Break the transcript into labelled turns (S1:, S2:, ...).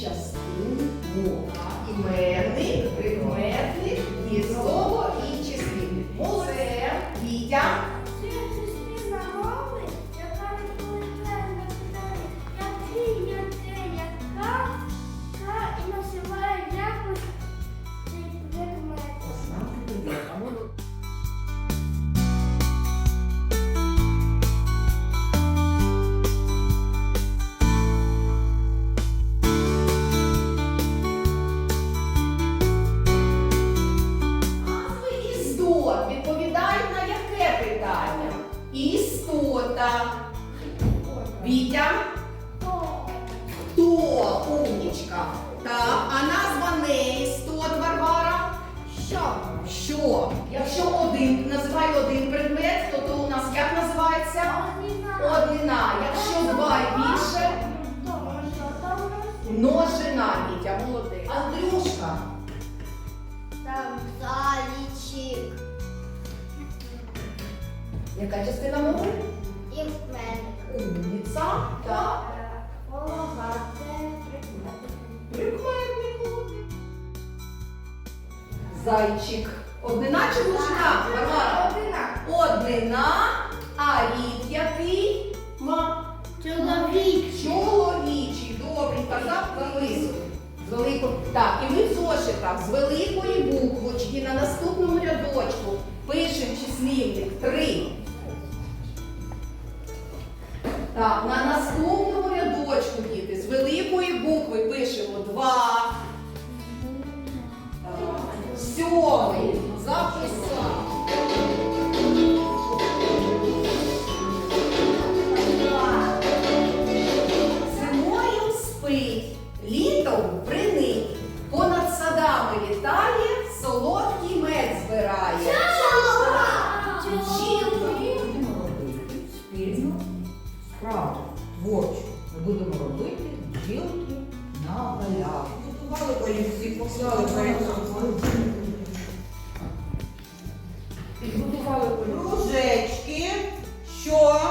S1: Частину мови? Іменник, прикметник, дієслово і числівник. Музе, Вітя. Істот відповідають на яке питання? Істота. Вітя.
S2: То,
S1: Хто? Умнічка. Так, а назва не істот, Варвара?
S2: що?
S1: Що? Якщо один називає один предмет, то, то у нас як називається? Однина. Якщо два і більше, множина. Вітя, молодець. Андрюшка.
S2: Там залічик.
S1: Яка частина мови?
S2: Іменник.
S1: Умниця. Так.
S2: Голова, це.
S1: Прикметник. Зайчик. Однина чи множина? Варвара?
S2: Одина.
S1: Однина, а рід який? Ма.
S2: Чоловік.
S1: Чоловічий. Добре, казав записуй. З великої. Так, і ми в зошитах з Так, на наступному рядочку, діти, з великої букви пишемо 2. Сьомий. Записав. Зимою спить, літом принить, понад садами літає, солодкий
S3: Полівці, поклали перед собою. Підготували кружечки. Що?